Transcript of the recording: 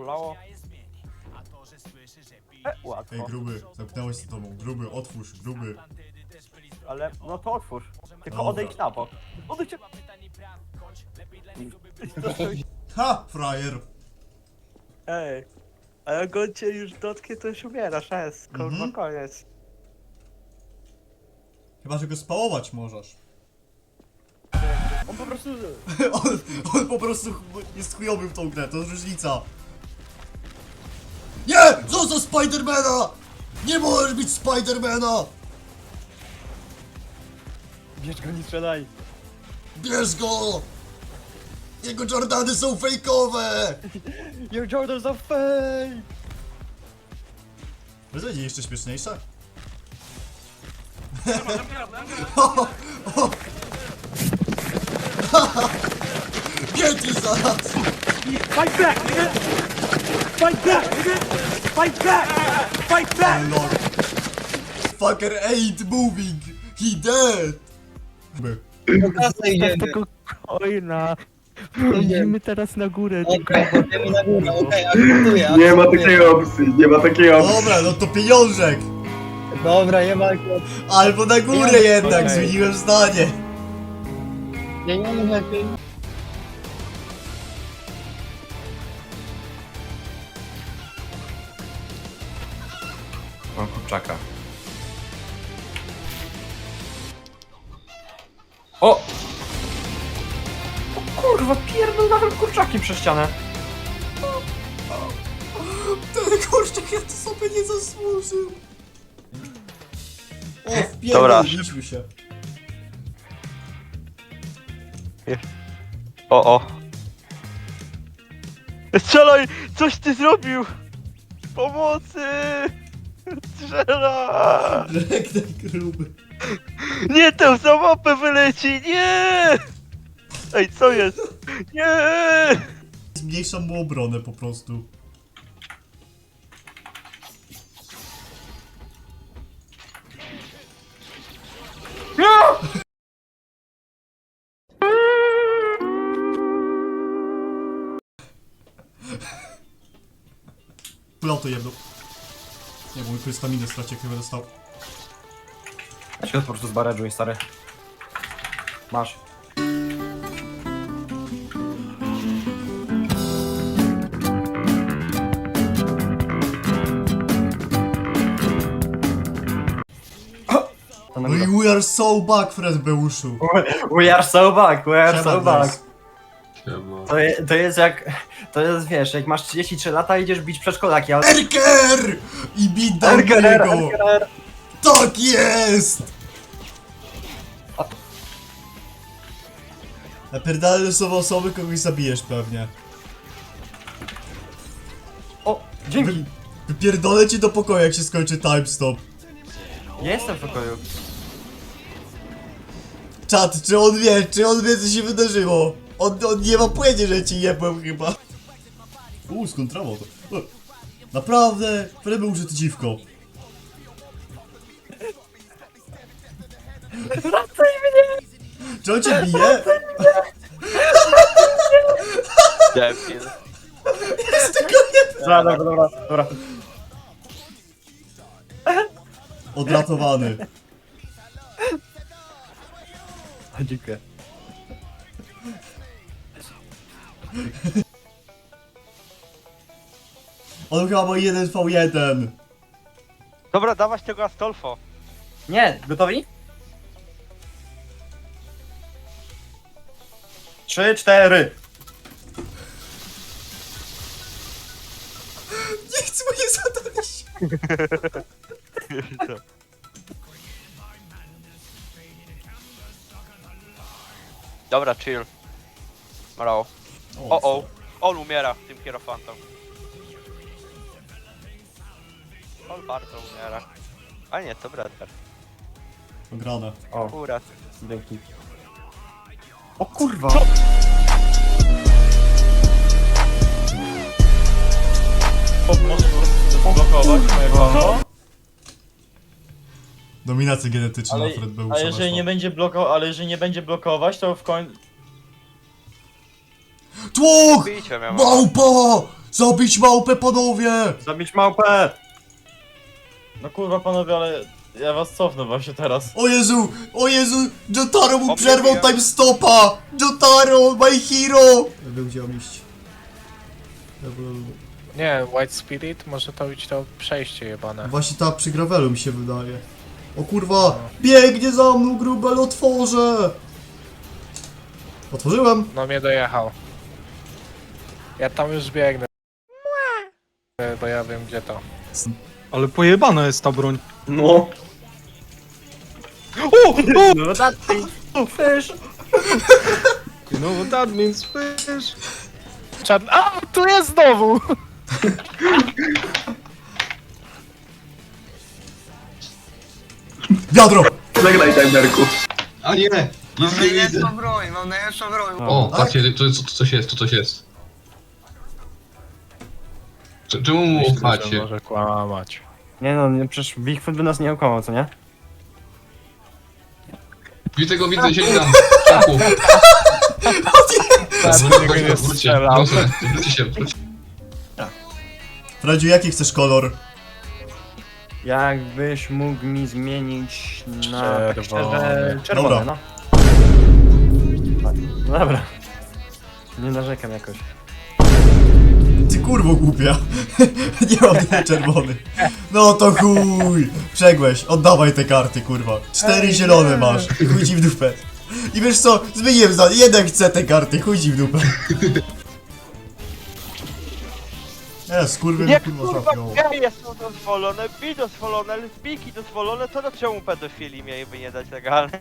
Kulało. E, Ej, łatwo. gruby, zamknęłeś się z tobą. Gruby, otwórz, gruby. Ale no to otwórz. Tylko Dobra. odejdź na bok. Odejdź. Ha, frajer! Ej. A jak on cię już dotknie, to już umierasz, jest. Kurwa, Mhm. koniec. Chyba, że go spałować możesz. On po prostu... On, on po prostu ch- jest chujowy w tą grę, to jest różnica. Nie! Zostaw Spidermana! Nie możesz być Spidermana! Bierz go, nie strzelaj. Bierz go! Jego Jordany są fejkowe! Your Jordans are fake! To będzie jeszcze śmieszniejsze? Get you zaraz! Fight back, nigga! Fight back, nigga! Fight back! Fight back! Oh lord. Fucker ain't moving! He dead! By. Po kasę idziemy. tego coina. Wchodzimy teraz na górę. Okej, idziemy na górę, okej, akceptuję. Nie ma akceptuję. takiej opcji, nie ma takiej opcji. Dobra, no to pieniążek! Dobra, nie ma Albo na górę jednak, zmieniłem zdanie. Nie, nie, nie, nie. Kurczaka. O! O kurwa, pierdol nawet kurczaki przez ścianę. Ten kurczak ja to sobie nie zasłużył. O, Dobra. wpierdoliliśmy się. O, o. Strzelaj! Coś ty zrobił! Pomocy! Strzela! Żegnaj gruby. Nie, tę za mapę wyleci! Nie! Ej, co jest? Nie! Zmniejszam mu obronę po prostu. Kulał to jedno. Nie, bo mój staminę straci, jak nie będę stał. Ja się po prostu zbaradżuj, stary. Masz. No i we are so back, Fred Beuszu. We are so back, we are so back. To, je, to jest jak, to jest wiesz, jak masz 33 lata idziesz bić przedszkolaki, ale... Erker! I beatdown do Erker, niego! Erker. Tak jest! Napierdalne są osoby, kogoś zabijesz pewnie. O, dzięki. Wy, wypierdolę ci do pokoju, jak się skończy time stop. Ja jestem w pokoju. Czat, czy on wie, czy on wie, co się wydarzyło? On, on nie ma pojęcia, że ci jebłem chyba. Uuu, skąd trawo to? O, Naprawdę, Fred był użyty dziwko. Czy on cię bije? Debil. Jest tylko jeden. Dobra, dobra, dobra. Odratowany. Dziękuję. On chyba ma 1v1. Dobra, dawać tego Astolfo. Nie, gotowi? Trzy, cztery. Nie chcę mu nie zadać. Dobra, chill. Mrał. O, o. On umiera tym hierofantem. On bardzo umiera. A nie, to Bradber. Grane. O, Akurat. dzięki. O kurwa. Blokować mojego. Dominacja genetyczna Ale, Fred był a jeżeli nie będzie blokował, ale jeżeli nie będzie blokować, to w końcu. Tłuk! Bijcie mnie, Małpa! Zabić małpę, panowie! Zabić małpę! No kurwa panowie, ale ja was cofnę właśnie teraz. O Jezu, o Jezu, Jotaro mu przerwał time stopa! Jotaro, my hero! Był gdzie mam iść. Nie, White Spirit może to być to przejście jebane. Właśnie ta przy gravelu mi się wydaje. O kurwa, biegnie za mną grubel, otworzę! Otworzyłem. No mnie dojechał. Ja tam już biegnę. Bo ja wiem gdzie to. Ale pojebana jest ta broń. No. No tak, fish. You know what that means, fish. Czad... A, tu jest znowu! Wiadro! A nie! Nic nie widzę. broń, mam najlepszą broń. O, patrzcie, tu, tu coś jest, tu coś jest. Cze- Czemu mu Myślę, że ufacie? może kłamać. Nie no, nie, przecież Bigfoot by nas nie okłamał, co nie? Widzę go, widzę, siedzi tam. Czaku. Tak, Wróćcie, niego nie wróćcie, strzelał. proszę, wróćcie się, wróćcie. Fredziu, jaki chcesz kolor? Jakbyś mógł mi zmienić na... Czerwony. Szczerze, czerwony, Dobra. no. No Dobra. Nie narzekam jakoś. Ty kurwo głupia. Nie mam tyle czerwony. No to chuj. Przegłeś, oddawaj te karty, kurwa. Cztery zielone masz. Chuj ci w dupę. I wiesz co, zmieniłem za jeden chce te karty, chuj ci w dupę. Nie, skurwy mi Nie kurwa kurwa, trafiło. geje są dozwolone, bi dozwolone, lesbijki dozwolone, to do czemu pedofili mieliby nie dać legalnej?